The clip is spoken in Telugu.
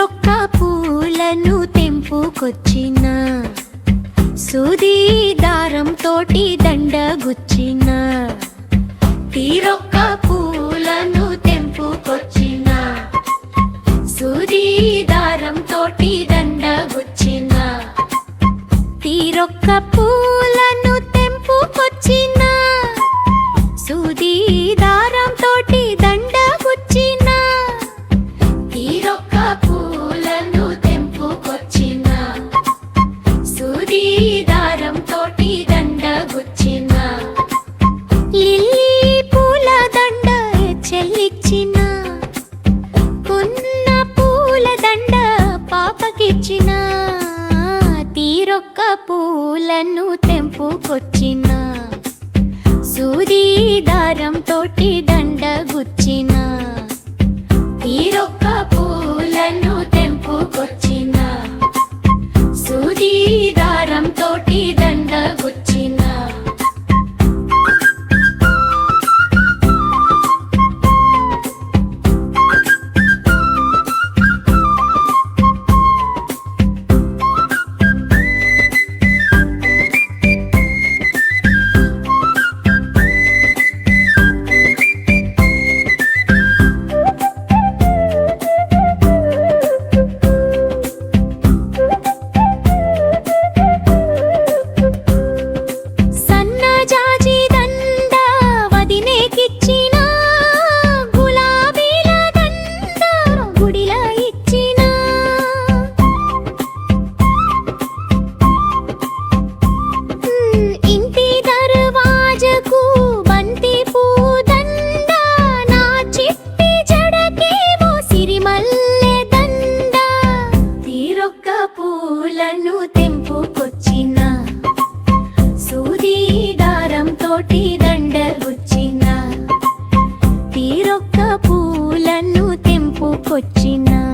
రొక్క పూలను తెంపుకొచ్చిన. సూది దారం తోటి దండగుచ్చిన. తీరొక్క పూలను తెంపుకొచ్చిన. సూది తీరొక్క పూలను తెంపుకొచ్చిన సూది దారం తోటి దండ గుడిలా ఇచ్చిన. ఇంటి దర్వాజకు బంతి పూదండ నా చిట్టి జడకేమో సిరిమల్లె దండ. తీరొక్క పూలను తెంపుకొచ్చిన సూది దారం తోటి దండ గుచ్చిన తీరొక్క పూలను తెంపుకొచ్చిన